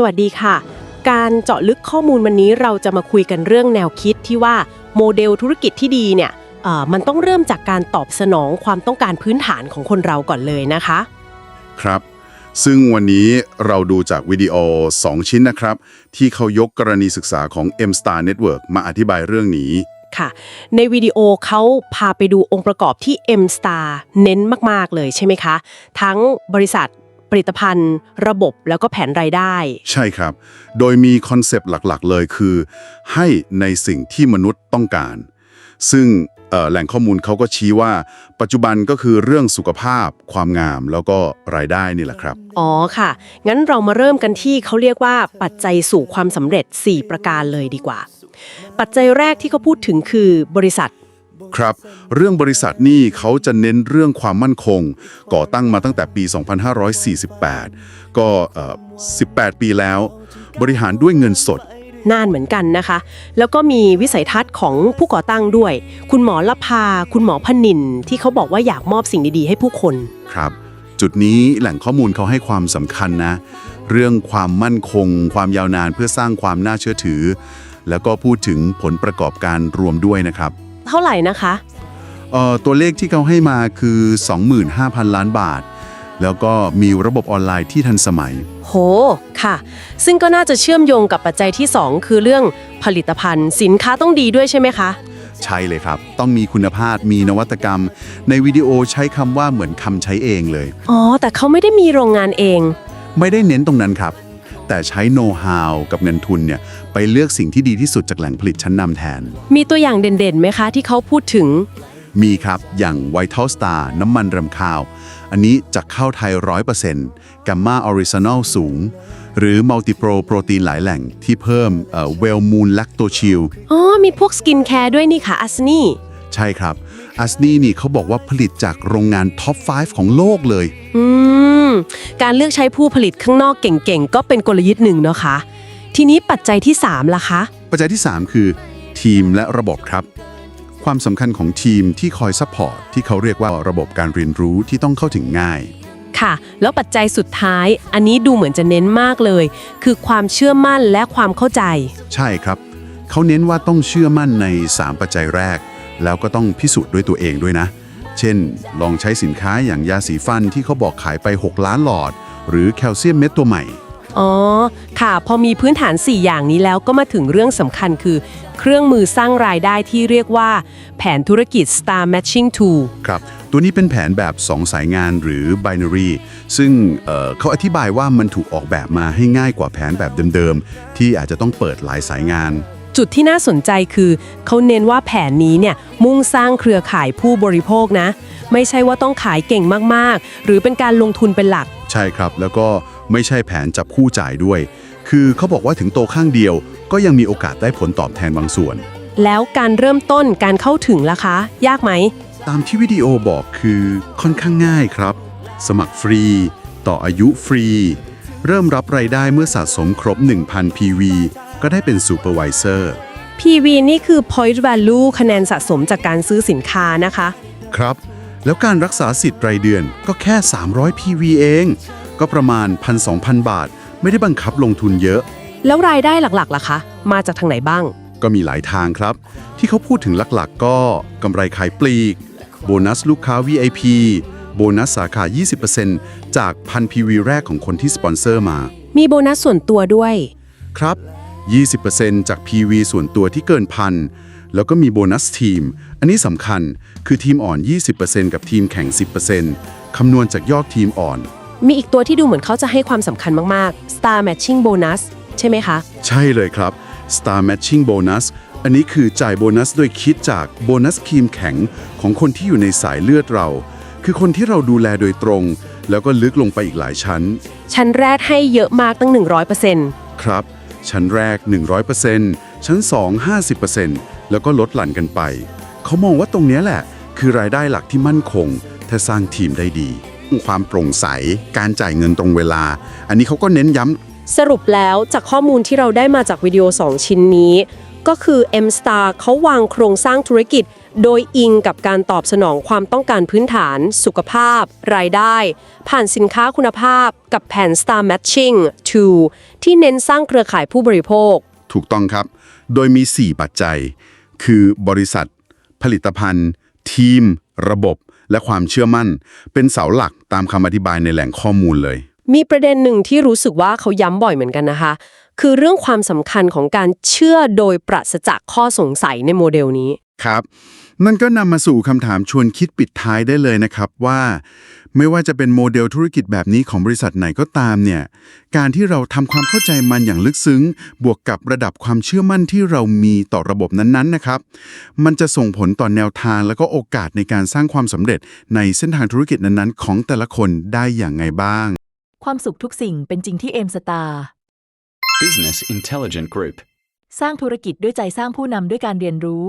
สวัสดีค่ะ การเจาะลึกข้อมูลวันนี้เราจะมาคุยกันเรื่องแนวคิดที่ว่าโมเดลธุรกิจที่ดีเนี่ยเอ่อมันต้องเริ่มจากการตอบสนองความต้องการพื้นฐานของคนเราก่อนเลยนะคะ ครับ ซึ่งวันนี้เราดูจากวิดีโอ 2 ชิ้นนะครับ ที่เขายกกรณีศึกษาของ M Star Network มาอธิบายเรื่องนี้ค่ะในวิดีโอเขาพาไปดูองค์ประกอบที่ M Star เน้นมาก ๆ เลยใช่ไหมคะ ทั้งบริษัท ผลิตภัณฑ์ ระบบแล้วก็แผนรายได้ ใช่ครับ โดยมีคอนเซปต์หลักๆ เลยคือ ให้ในสิ่งที่มนุษย์ต้องการ ซึ่งเอ่อแหล่งข้อมูลเขาก็ชี้ว่า ปัจจุบันก็คือเรื่องสุขภาพ ความงามแล้วก็รายได้นี่แหละครับ อ๋อค่ะ งั้นเรามาเริ่มกันที่เขาเรียกว่าปัจจัยสู่ความสำเร็จ 4 ประการเลยดีกว่า ปัจจัยแรกที่เขาพูดถึงคือบริษัท ครับ เรื่องบริษัทนี่เขาจะเน้นเรื่องความมั่นคง ก่อตั้งมาตั้งแต่ปี 2548 ก็เอ่อ18 ปีแล้ว บริหารด้วยเงินสด นานเหมือนกันนะคะ แล้วก็มีวิสัยทัศน์ของผู้ก่อตั้งด้วย คุณหมอละพา คุณหมอพนิน ที่เขาบอกว่าอยากมอบสิ่งดีๆ ให้ผู้คน ครับ จุดนี้แหล่งข้อมูลเขาให้ความสำคัญนะ เรื่องความมั่นคง ความยาวนานเพื่อสร้างความน่าเชื่อถือ แล้วก็พูดถึงผลประกอบการรวมด้วยนะครับ เท่าไหร่นะคะเอ่อตัวเลขที่เขาให้มาคือ 25,000 ล้านบาท แล้วก็มีระบบออนไลน์ที่ทันสมัย โหค่ะ ซึ่งก็น่าจะเชื่อมโยงกับปัจจัยที่ 2 คือเรื่องผลิตภัณฑ์ สินค้าต้องดีด้วยใช่ไหมคะ ใช่เลยครับ ต้องมีคุณภาพมีนวัตกรรม ในวิดีโอใช้คำว่าเหมือนคำใช้เองเลย อ๋อ แต่เขาไม่ได้มีโรงงานเอง ไม่ได้เน้นตรงนั้นครับ แต่ใช้โน้ตฮาวกับเงินทุนเนี่ยไปเลือกสิ่งที่ดีที่สุดจากแหล่งผลิตชั้นนำแทน มีตัวอย่างเด่นๆไหมคะที่เขาพูดถึง มีครับอย่าง Vital Star น้ำมันรำข้าว อันนี้จะเข้าไทย 100% Gamma Original สูง หรือ Multipro โปรตีนหลายแหล่งที่เพิ่มเอ่อ Well Moon Lactocil อ๋อ มีพวกสกินแคร์ด้วยนี่ค่ะอัสนี่ ใช่ครับอัสนีนี่เขาบอกว่าผลิตจากโรงงานท็อป 5 ของโลกเลย อืม การเลือกใช้ผู้ผลิตข้างนอกเก่งๆ ก็เป็นกลยุทธ์หนึ่งเนาะคะทีนี้ปัจจัยที่ 3 ล่ะคะ ปัจจัยที่ 3 คือ ทีมและระบบครับ ความสำคัญของทีมที่คอยซัพพอร์ตที่เขาเรียกว่าระบบการเรียนรู้ที่ต้องเข้าถึงง่าย ค่ะ แล้วปัจจัยสุดท้าย อันนี้ดูเหมือนจะเน้นมากเลย คือความเชื่อมั่นและความเข้าใจ ใช่ครับ เขาเน้นว่าต้องเชื่อมั่นใน 3 ปัจจัยแรก แล้วก็ต้องพิสูจน์ด้วยตัวเองด้วยนะ เช่น ลองใช้สินค้าอย่างยาสีฟันที่เขาบอกขายไป 6 ล้านหลอด หรือแคลเซียมเม็ดตัวใหม่ อ๋อ ค่ะ พอมีพื้นฐาน 4 อย่างนี้แล้วก็มาถึงเรื่องสำคัญคือ เครื่องมือสร้างรายได้ที่เรียกว่า แผนธุรกิจ Star Matching Tool ครับ ตัวนี้เป็นแผนแบบ 2 สายงานหรือ binary ซึ่งเอ่อเขาอธิบายว่ามันถูกออกแบบมาให้ง่ายกว่าแผนแบบเดิมๆ ที่อาจจะต้องเปิดหลายสายงาน จุดที่น่าสนใจคือเขาเน้นว่าแผนนี้เนี่ยมุ่งสร้างเครือข่ายผู้บริโภคนะ ไม่ใช่ว่าต้องขายเก่งมากๆ หรือเป็นการลงทุนเป็นหลัก ใช่ครับ แล้วก็ไม่ใช่แผนจับคู่จ่ายด้วย คือเขาบอกว่าถึงโตข้างเดียว ก็ยังมีโอกาสได้ผลตอบแทนบางส่วน แล้วการเริ่มต้นการเข้าถึงล่ะคะ ยากไหม ตามที่วิดีโอบอกคือค่อนข้างง่ายครับ สมัครฟรี ต่ออายุฟรี เริ่มรับรายได้เมื่อสะสมครบ 1,000 PV ก็ได้เป็นซูเปอร์วิเซอร์ PV นี่คือ point value คะแนนสะสมจากการซื้อสินค้านะคะ ครับ แล้วการรักษาสิทธิ์รายเดือนก็แค่ 300 PV เอง ก็ประมาณ 1,200 บาท ไม่ได้บังคับลงทุนเยอะ แล้วรายได้หลักๆล่ะคะ มาจากทางไหนบ้าง ก็มีหลายทางครับ ที่เขาพูดถึงหลักๆ ก็กำไรขายปลีก โบนัสลูกค้า VIP โบนัสสาขา 20%จากพัน PV แรกของคนที่สปอนเซอร์มา มีโบนัสส่วนตัวด้วย ครับ 20%จาก PV ส่วนตัวที่เกินพัน แล้วก็มีโบนัสทีม อันนี้สำคัญคือทีมอ่อน 20%กับทีมแข่ง 10%คำนวณจากยอดทีมอ่อน มีอีกตัวที่ดูเหมือนเขาจะให้ความสำคัญมาก ๆ Star Matching Bonus ใช่ไหมคะ ใช่เลยครับ Star Matching Bonus อันนี้คือจ่ายโบนัสโดยคิดจากโบนัสครีมแข็งของคนที่อยู่ในสายเลือดเรา คือคนที่เราดูแลโดยตรง แล้วก็ลึกลงไปอีกหลายชั้น ชั้นแรกให้เยอะมากตั้ง 100%ครับ ชั้นแรก 100%ชั้น 2 50%แล้วก็ลดหลั่นกันไป เขามองว่าตรงนี้แหละ คือรายได้หลักที่มั่นคง ถ้าสร้างทีมได้ดี ความโปร่งใส การจ่ายเงินตรงเวลา อันนี้เขาก็เน้นย้ำสรุปแล้วจากข้อมูลที่เราได้มาจากวิดีโอ 2 ชิ้นนี้ ก็คือ M Star เขาวางโครงสร้างธุรกิจ โดยอิงกับการตอบสนองความต้องการพื้นฐาน สุขภาพ รายได้ ผ่านสินค้าคุณภาพ กับแผน Star Matching 2 ที่เน้นสร้างเครือข่ายผู้บริโภค ถูกต้องครับ โดยมี 4 ปัจจัย คือบริษัท ผลิตภัณฑ์ ทีม ระบบ และความเชื่อมั่น เป็นเสาหลักตามคำอธิบายในแหล่งข้อมูลเลย มีประเด็นหนึ่งที่รู้สึกว่าเขาย้ำบ่อยเหมือนกันนะคะ คือเรื่องความสำคัญของการเชื่อโดยปราศจากข้อสงสัยในโมเดลนี้ ครับ นั่นก็นำมาสู่คำถามชวนคิดปิดท้ายได้เลยนะครับว่า ไม่ว่าจะเป็นโมเดลธุรกิจแบบนี้ของบริษัทไหนก็ตามเนี่ย การที่เราทำความเข้าใจมันอย่างลึกซึ้ง บวกกับระดับความเชื่อมั่นที่เรามีต่อระบบนั้นๆนะครับ มันจะส่งผลต่อแนวทางและก็โอกาสในการสร้างความสำเร็จในเส้นทางธุรกิจนั้นๆ ของแต่ละคนได้อย่างไงบ้าง ความสุขทุกสิ่งเป็นจริงที่เอมสตาร์ Business Intelligent Group. สร้างธุรกิจด้วยใจสร้างผู้นำด้วยการเรียนรู้